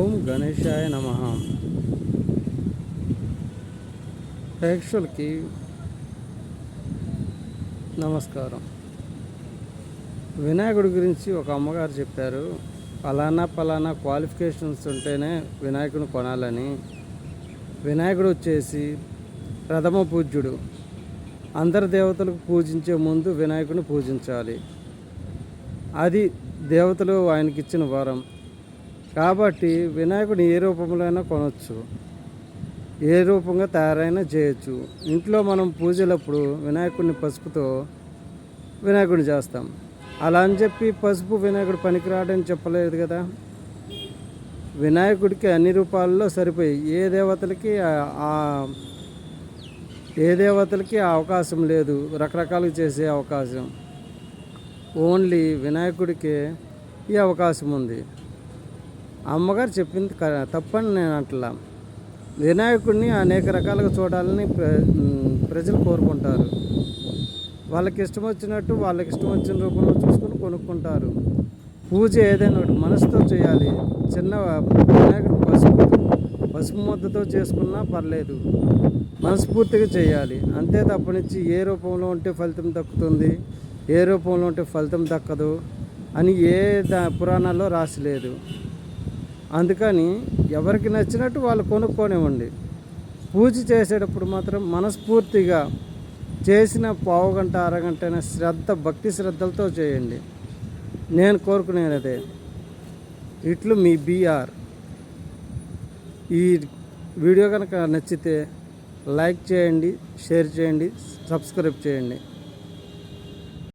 ఓం గణేశాయ నమ. ప్రేక్షకులకి నమస్కారం. వినాయకుడి గురించి ఒక అమ్మగారు చెప్పారు. ఫలానా పలానా క్వాలిఫికేషన్స్ ఉంటేనే వినాయకుని కొనాలని. వినాయకుడు వచ్చేసి ప్రథమ పూజ్యుడు. అందరి దేవతలకు పూజించే ముందు వినాయకుని పూజించాలి. అది దేవతలు ఆయనకి ఇచ్చిన వరం. కాబట్టి వినాయకుడిని ఏ రూపంలో అయినా కొనవచ్చు ఏ రూపంగా తయారైనా చేయొచ్చు. ఇంట్లో మనం పూజలప్పుడు వినాయకుడిని పసుపుతో వినాయకుడిని చేస్తాం. అలా అని చెప్పి పసుపు వినాయకుడు పనికిరాడని చెప్పలేదు కదా. వినాయకుడికి అన్ని రూపాల్లో సరిపోయి ఏ దేవతలకి ఆ- ఏ దేవతలకి అవకాశం లేదు. రకరకాలుగా చేసే అవకాశం. ఓన్లీ వినాయకుడికే ఈ అవకాశం ఉంది. అమ్మగారు చెప్పింది క- తప్పని నేను అట్లా. వినాయకుడిని అనేక రకాలుగా చూడాలని ప్ర ప్రజలు కోరుకుంటారు. వాళ్ళకి ఇష్టం వచ్చినట్టు వాళ్ళకి ఇష్టం వచ్చిన రూపంలో చూసుకొని కొనుక్కుంటారు. పూజ ఏదైనా ఒకటి మనసుతో చేయాలి. చిన్న వినాయకుడు పసుపు పసుపు ముద్దతో చేసుకున్నా పర్లేదు. మనస్ఫూర్తిగా చేయాలి. అంతే తప్పనిచ్చి ఏ రూపంలో ఉంటే ఫలితం దక్కుతుంది ఏ రూపంలో ఉంటే ఫలితం దక్కదు అని ఏ పురాణాల్లో రాసిలేదు అందుకని ఎవరికి నచ్చినట్టు వాళ్ళు కొనుక్కోనివ్వండి. పూజ చేసేటప్పుడు మాత్రం మనస్ఫూర్తిగా చేసిన పావుగంట అరగంట శ్రద్ధ భక్తి శ్రద్ధలతో చేయండి. నేను కోరుకునేది అదే ఇట్లు మీ బీఆర్. ఈ వీడియో కనుక నచ్చితే లైక్ చేయండి షేర్ చేయండి సబ్స్క్రైబ్ చేయండి.